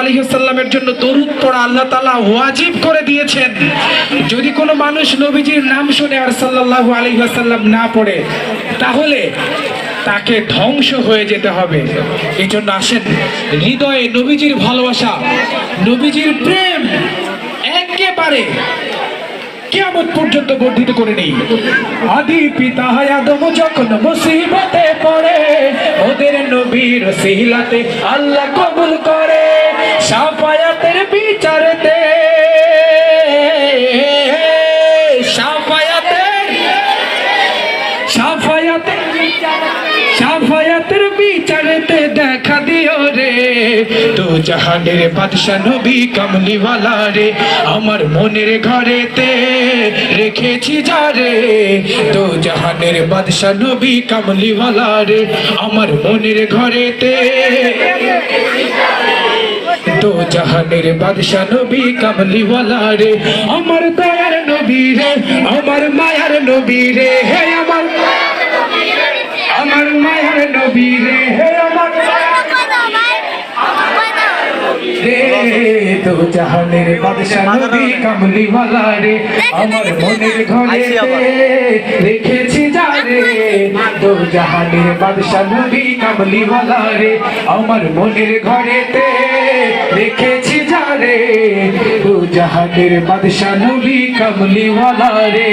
আলাইহি সাল্লামের জন্য দরুদ পড়া আল্লাহ তাআলা ওয়াজিব করে দিয়েছেন। যদি কোনো মানুষ নবীজির নাম শুনে আর সাল্লাল্লাহু আলাইহি না পড়ে, তাহলে তাকে ধ্বংস হয়ে যেতে হবে। এই জন্য আসেন, হৃদয়ে নবীজির ভালোবাসা, নবীজির প্রেম একেবারে কিয়ামত পর্যন্ত বর্ধিত করে নেই। আদি পিতা আদম যখন মুসিবতে পড়ে নবীর সিলাতে আল্লাহ কবুল করে, সাফায়াতের বিচারতে। সাফায়াতের সাফায়াতের সাফায়াতের দেখা দিও রে। তো জাহানের বাদশা নবী কামলিওয়ালা রে, আমার মনের ঘরেতে। রেখেছি যারে তো জাহানের নবী রে, আমার মনের ঘরেতে। তো জাহানের বাদশা নবী রে, আমার দয়ার নবী রে, আমার মায়ার নবী রে, হে আমার আমার মায়ার নবী রে। তো জাহানের বাদশা নবী কামলিওয়ালা রে আমার মনের ঘরে রেখেছি যারে তো জাহানের বাদশা নবী কামলিওয়ালা রে আমার মনের ঘরেতে রেখেছি যারে তো জাহানের বাদশা নবী কামলিওয়ালা রে